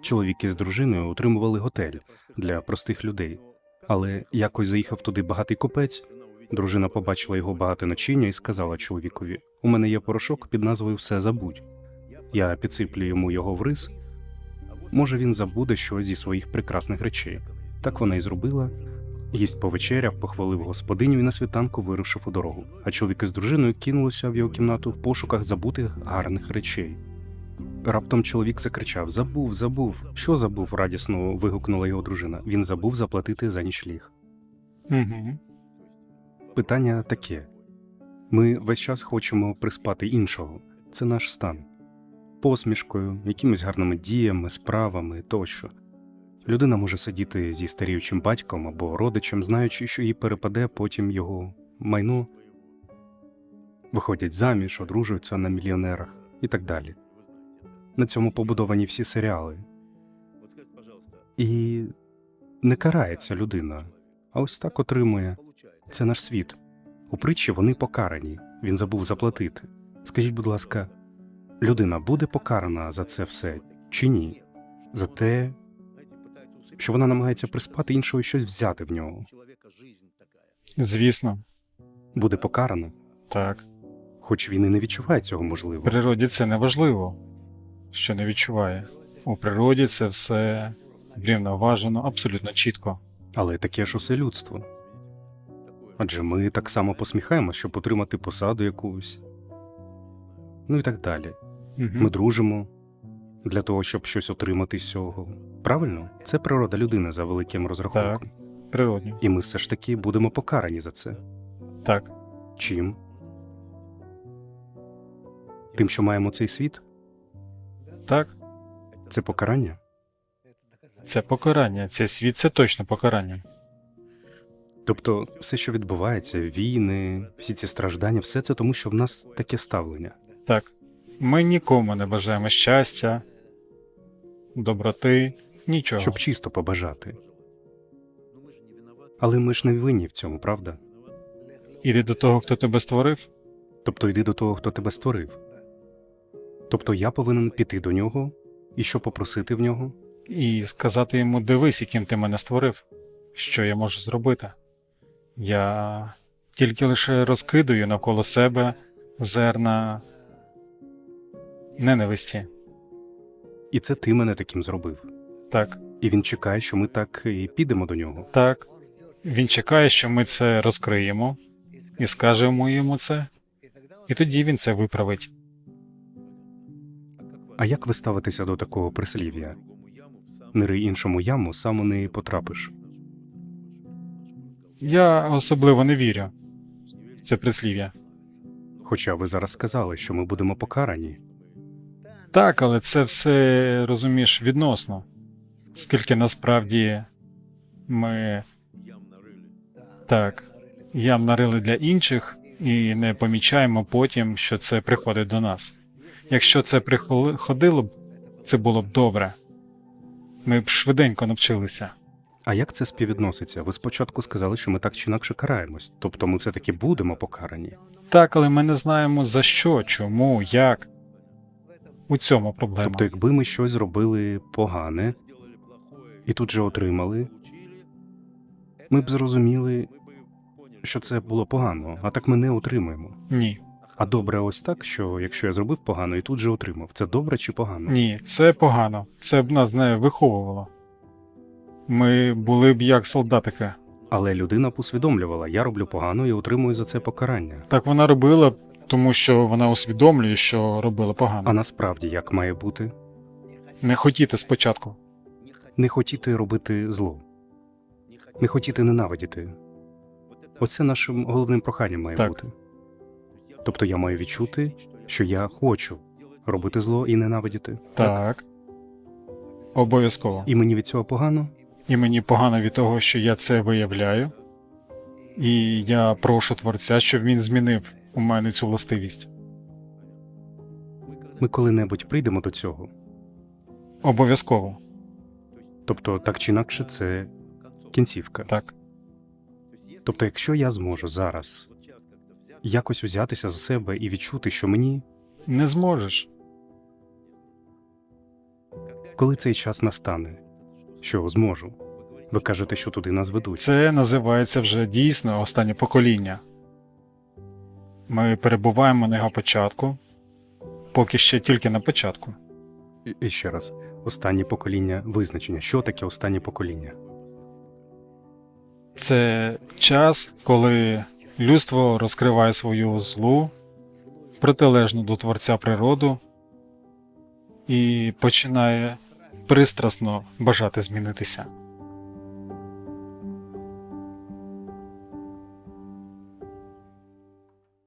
Чоловік із дружиною утримували готель для простих людей, але якось заїхав туди багатий купець. Дружина побачила його багате ночіння і сказала чоловікові: У мене є порошок під назвою Все забудь. Я підсиплю йому його в рис. Може, він забуде щось зі своїх прекрасних речей. Так вона і зробила. Гість повечеряв, похвалив господиню і на світанку вирушив у дорогу. А чоловік із дружиною кинулися в його кімнату в пошуках забутих гарних речей. Раптом чоловік закричав: Забув, забув. Що забув? радісно вигукнула його дружина. Він забув заплатити за нічліг. Угу. Питання таке: ми весь час хочемо приспати іншого. Це наш стан. Посмішкою, якимись гарними діями, справами тощо. Людина може сидіти зі старіючим батьком або родичем, знаючи, що їй перепаде потім його майно, виходять заміж, одружуються на мільйонерах і так далі. На цьому побудовані всі серіали. І не карається людина, а ось так отримує. Це наш світ. У притчі вони покарані. Він забув заплатити. Скажіть, будь ласка, людина буде покарана за це все чи ні? За те, що вона намагається приспати іншого і щось взяти в нього. Звісно, Буде покарана, так. хоч він і не відчуває цього В можливо. природі це не важливо, що не відчуває. У природі це все врівноважено, абсолютно чітко. Але таке ж усе людство. Адже ми так само посміхаємось, щоб отримати посаду якусь. Ну і так далі. Угу. Ми дружимо для того, щоб щось отримати з цього. Правильно? Це природа людини за великим розрахунком. Природньо. І ми все ж таки будемо покарані за це. Так. Чим? Тим, що маємо цей світ? Так. Це покарання? Це покарання. Цей світ це точно покарання. Тобто, все, що відбувається, війни, всі ці страждання, все це тому, що в нас таке ставлення. Так. Ми нікому не бажаємо щастя, доброти, нічого. щоб чисто побажати. Але ми ж не винні в цьому, правда? Іди до того, хто тебе створив. Тобто йди до того, хто тебе створив. Тобто я повинен піти до нього і що попросити в нього? і сказати йому: дивись, яким ти мене створив, що я можу зробити. Я тільки лише розкидаю навколо себе зерна ненависті. І це ти мене таким зробив. Так, І він чекає, що ми так і підемо до нього. так. Він чекає, що ми це розкриємо і скажемо йому це, і тоді він це виправить. А як ви ставитеся до такого прислів'я? Не рий іншому яму, сам у неї потрапиш. Я особливо не вірю в це прислів'я. Хоча ви зараз сказали, що ми будемо покарані. Так, але це все розумієш відносно. Скільки насправді ми так ям нарили для інших і не помічаємо потім, що це приходить до нас. Якщо це приходило б, це було б добре. Ми б швиденько навчилися. А як це співвідноситься? Ви спочатку сказали, що ми так чи інакше караємось, тобто ми все-таки будемо покарані. Так, але ми не знаємо за що, чому, як. У цьому проблема. Тобто, якби ми щось зробили погане і тут же отримали, ми б зрозуміли, що це було погано, а так ми не отримуємо. Ні. А добре, ось так, що якщо я зробив погано і тут же отримав, це добре чи погано? Ні, це погано. Це б нас не виховувало. Ми були б як солдатики. Але людина б усвідомлювала, я роблю погано і отримую за це покарання. Так вона робила, тому що вона усвідомлює, що робила погано. А насправді як має бути? Не хотіти спочатку. Не хотіти робити зло, не хотіти ненавидіти. Оце нашим головним проханням має Так. бути. Тобто я маю відчути, що я хочу робити зло і ненавидіти. Так. Обов'язково. І мені від цього погано. І мені погано від того, що я це виявляю. І я прошу творця, щоб він змінив у мене цю властивість. Ми коли-небудь прийдемо до цього. Обов'язково. Тобто, так чи інакше, це кінцівка. Так. Тобто, якщо я зможу зараз якось взятися за себе і відчути, що мені Не зможеш. Коли цей час настане? Що зможу? Ви кажете, що туди нас ведуть. Це називається вже дійсно останнє покоління. Ми перебуваємо на його початку, поки ще тільки на початку. І- І ще раз, останнє покоління визначення. Що таке останнє покоління? Це час, коли людство розкриває свою злу, протилежну до Творця природу і починає пристрасно бажати змінитися.